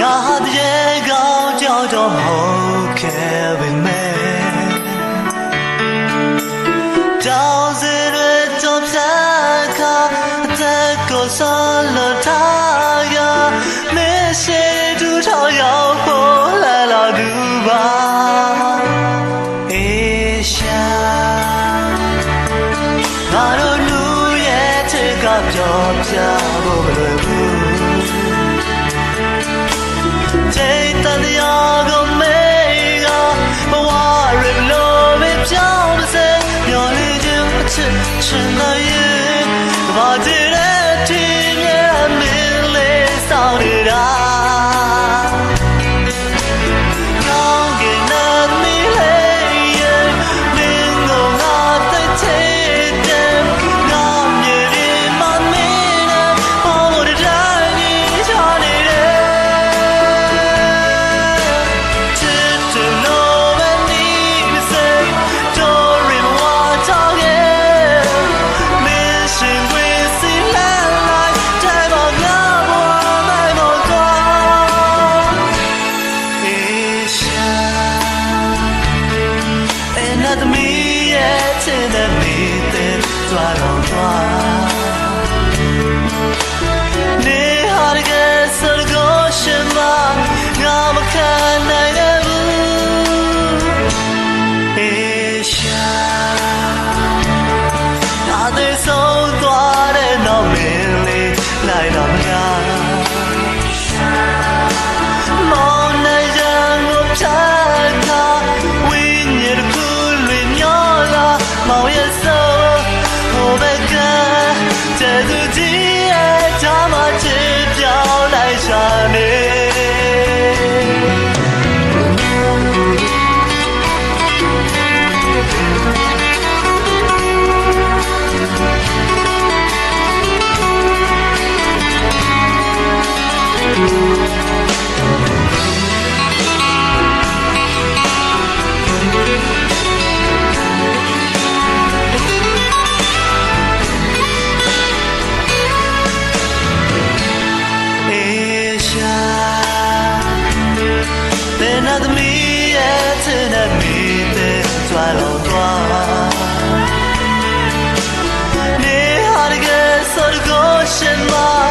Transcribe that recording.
ရာတဲ့ကောင်ကြောက်တော့မဟုတ်ခဲ့ပေမဲ့တောင်းစရတော့ပြခအသက်ကိုဆလောတာရမရှိတူထောက်ရောက်ဖို့လာလာသူပါအေရှာငါတို့လူရဲ့ချစ်ကပြောပြဖို့မလွယ်ဘူး 算老庄。那的迷也只能迷的转了转。你好的歌，说的歌什么？